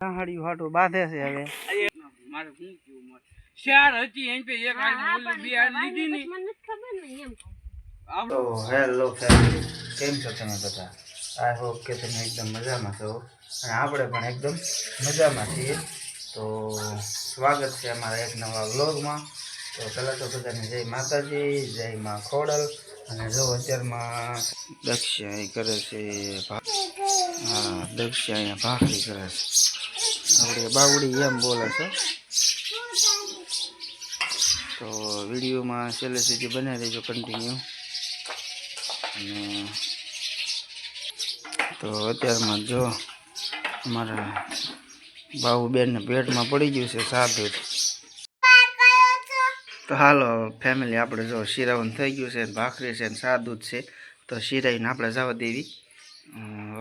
હાડી હાટું બાંધે છે હવે. મારે શું કેવું ચાર હતી એમ પે એક આ ઓલી બે આ લીધી ની તો હેલો ફેમિલી કેમ છો તમે બધા? આઈ હોપ કે તમે એકદમ મજામાં છો. અને આપણે પણ એકદમ મજામાં છીએ. તો સ્વાગત છે અમારા એક નવા વ્લોગમાં તો પહેલાં તો બધાને જય માતાજી જય મા ખોડલ. અને જો અત્યારમાં દક્ષ અહીં કરે છે હા દક્ષ અહીંયા ભાખરી કરે છે. આપણે બાવડી એમ બોલે છે. તો વિડીયોમાં છેલ્લે સુધી બનાવી દેજો કન્ટિન્યુ અને તો અત્યારમાં જો અમારા બાબુબેનને પેટમાં પડી ગયું છે સાદું તો હાલો ફેમિલી આપણે જો શિરાવન થઈ ગયું છે ભાખરી છે ને સાદું છે, તો શિરાઈને આપણે જવા દેવી.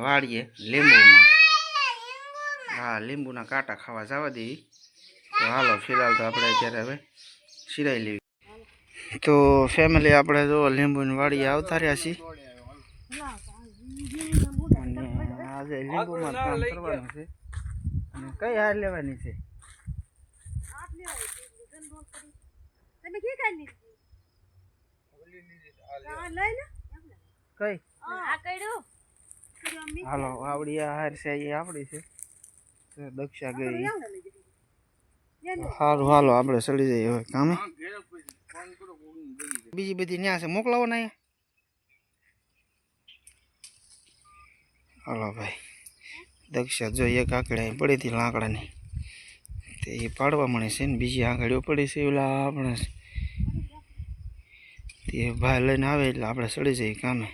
વાળીએ લીંબુમાં. હા, લીંબુના કાંટા ખાવા જવા દેવી. તો હાલો, ફિલહાલ તો આપણે અત્યારે હવે શિરાઈ લેવી. તો ફેમિલી આપણે જો લીંબુની વાડીએ આવતા રહ્યા છીએ. અને આજે લીંબુમાં કામ કરવાનું છે. અને કઈ હાર લેવાની છે? તમે કે કાઢી લીધી લઈ લે. કઈ? આ કઈડું હાલો આવડી આ હાર છે એ આપડી છે. દક્ષા ગઈ. હારું હાલો આપણે ચડી જઈએ હવે કામે. બીજી બધી ન્યા છે મોકલાવો ને અહીંયા. હાલો ભાઈ દક્ષા જો એક આંકડા અહીં પડી હતી લાકડાની. તે એ પાડવા મળે છે ને બીજી આંગળીઓ પડી છે ઓલા આપણે તે ભાઈ લઈને આવે એટલે આપણે ચડી જઈએ કામે.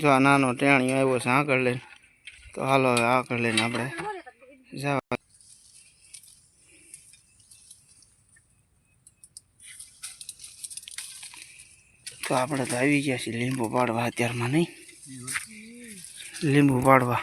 જો આ નાનો ટેણીયો આવ્યો છે આગળ લઈને, તો હાલો હવે આગળ લઈને આપણે જવા. તો આપણે તો આવી ગયા છીએ લીંબુ પાડવા, અત્યારમાં નહીં? લીંબુ પાડવા.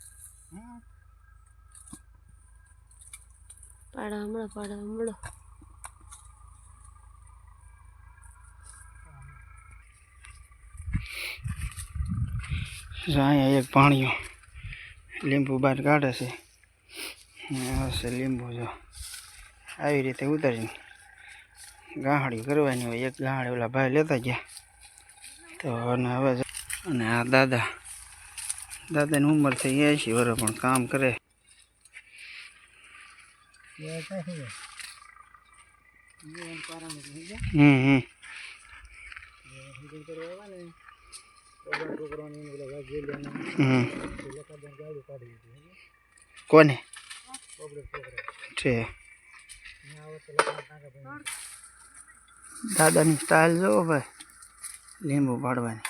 પાડો હમણાં પાડો હમણાં અહીંયા એક પાણીઓ લીંબુ બહાર કાઢે છે. હશે લીંબુ, જો. આવી રીતે ઉતારીને ગાહડી કરવાની હોય. એક ગાહડી ઓલા ભાઈ લેતા ગયા. તો અને હવે અને આ દાદા દાદાની ઉંમર થઈ એંશી વર્ષ પણ કામ કરે. હમ કોને? છે. દાદાની સ્ટાઇલ જોવો ભાઈ. લીંબુ પાડવાની.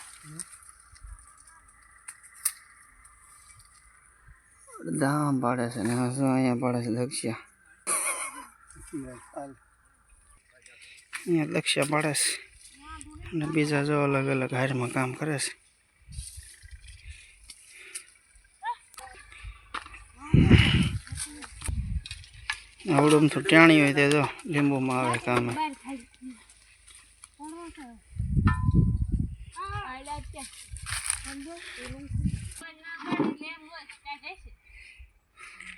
દામ પાડે છે ને, શું અહીંયા પાડે છે દક્ષિયા અહીંયા દક્ષિયા પાડે છે અને બીજા જો અલગ અલગ હારમાં કામ કરે છે આવડું તો ટાણી હોય તે જો લીંબુમાં આવે કામે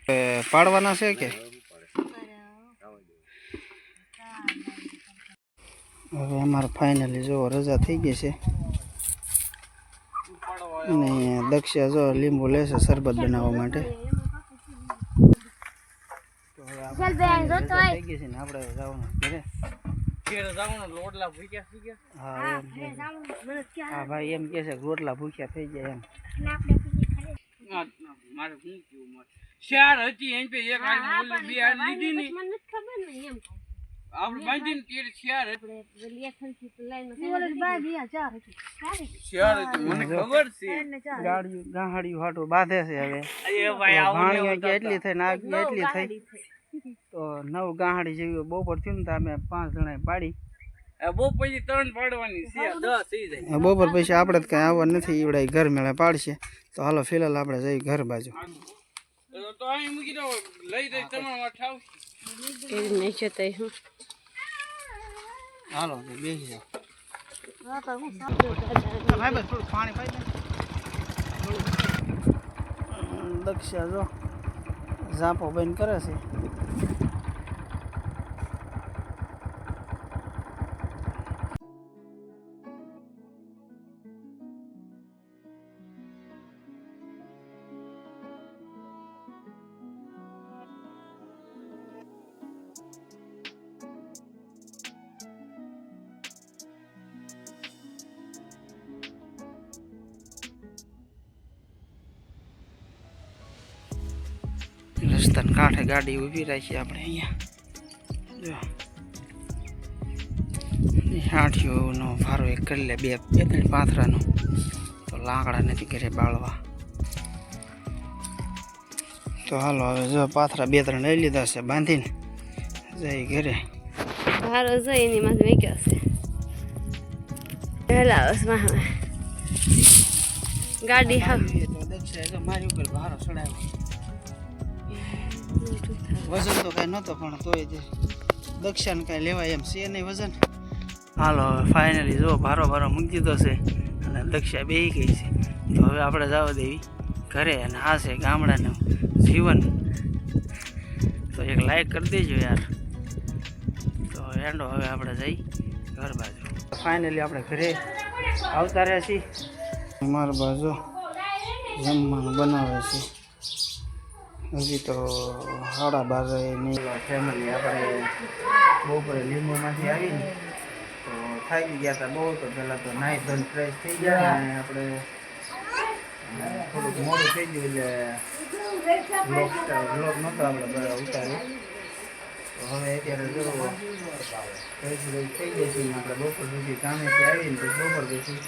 એ પાડવાના છે કે હવે અમારે ફાઇનલી જો રજા થઈ ગઈ છે. અને દક્ષા જો લીંબુ લેશે શરબત બનાવવા માટે. તો રજા થઈ ગઈ છે ને આપણે જવાનું ઘરે. ઘેર જવાનું લોટલા ભૂખ્યા થઈ ગયા. હા એમ એમ. હા ભાઈ એમ કે છે કે રોટલા ભૂખ્યા થઈ ગયા એમ. ના, ના, મારે શું કેવું મારે? ચાર હતી એની પે એક લીધી ની આપણે બાંધીને તીર શિયાળ હતી. મને ખબર છે. ગાડીઓ ગાહાડીઓ હાટું બાંધે છે હવે. ભાણીઓ કે એટલી થઈ ને આગી એટલી થઈ? તો નવ ગાહડી જેવી બપોર થયું ને તો અમે પાંચ જણા પાડી. બપોર પછી આપણે તો કઈ આવવા નથી. ઈવડા ઘર મેળા પાડશે. તો હાલો ફિલહાલ આપણે જઈ ઘર બાજુ. તો- તો અહીં મૂકી દો. લઈ જઈ તમારા ઠાવ કેરી નહીં તઈ હું. હાલો તો બેસી જાઓ. ભાઈ બસ થોડું પાણી પાઈ દક્ષા જો ઝાપો બંધ કરે છે. રસ્તાને કાંઠે ગાડી ઊભી રાખી આપણે અહીંયા. જો. હાંઠીઓનો ભારો એક કરી લે બે બે ત્રણ પાથરાનો. તો લાકડા નથી ઘરે બાળવા. તો હાલો હવે જો પાથરા બે ત્રણ લઈ લીધા છે બાંધીને. જઈ ઘરે. ભારો જઈ એની માંથી વેક્યો છે. ગાડી હા. મારી ઉપર ભારો ચડાવ્યો. વજન તો કાંઈ નહોતો પણ તોય જે દક્ષાને કાંઈ લેવાય એમ. છે નહીં વજન? હાલો હવે ફાઇનલી જો ભારો ભારો મૂકી દીધો છે અને દક્ષા બે ગઈ છે. તો હવે આપણે જવા દેવી ઘરે અને આ છે ગામડાનું જીવન. તો એક લાઈક કરી દેજો યાર. તો એન્ડો હવે આપણે જઈ ઘર બાજુ. ફાઇનલી આપણે ઘરે આવતા રહ્યા છીએ. મારા બાજુ જમવાનું બનાવે છે. હજી તો સાડા બારે ની ફેમિલી આપણે બપોરે લીંબુમાંથી આવીને તો થાકી ગયા હતા બહુ તો પહેલાં તો નાહી ધોઈને ફ્રેશ થઈ ગયા અને આપણે થોડુંક મોડું થઈ ગયું એટલે બ્લોગ બ્લોગ નહોતો આપણે બધા ઉતાર્યો. તો હવે અત્યારે જો ફ્રેશ બ્રેશ થઈ ગઈ ને આપણે બપોર સુધી કામેથી આવીને તો બપોર પછી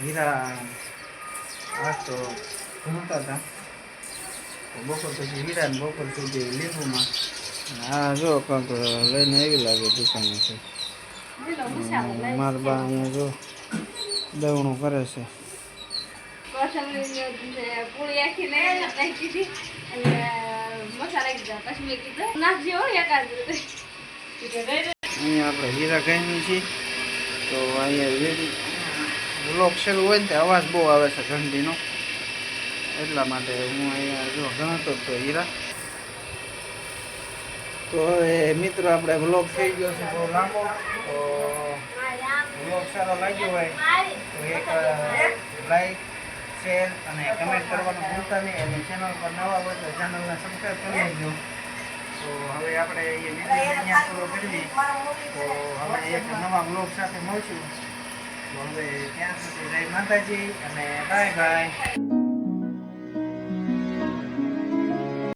હીરા આજ તો ઘૂમતા હતા. બપોર પછી હીરા ને બપોર હા, જો કંઈક લઈને એવી લાગે દુકાનેથી મારા અહીંયા જો દવણું કરે છે. અહીંયા આપણે હીરા કહીએ છીએ, તો અહીંયા બ્લોક શરૂ હોય ને અવાજ બહુ આવે છે ઘંટીનો. એટલા માટે હું અહીંયા જો ગણતો જ તો હીરા. તો હવે મિત્રો આપણે બ્લોગ થઈ ગયો છે બહુ લાંબો. તો બ્લોગ સારો લાગ્યો હોય તો એક લાઈક શેર અને કમેન્ટ કરવાનું ભૂલતા નહીં. અને ચેનલ પર નવા હોય તો ચેનલને સબસ્ક્રાઈબ કરી લેજો. તો હવે આપણે એ વીડિયો અહીંયા પૂરો કરવી તો હવે એક નવા બ્લોગ સાથે મળશું. તો હવે ત્યાં સુધી જય માતાજી અને બાય બાય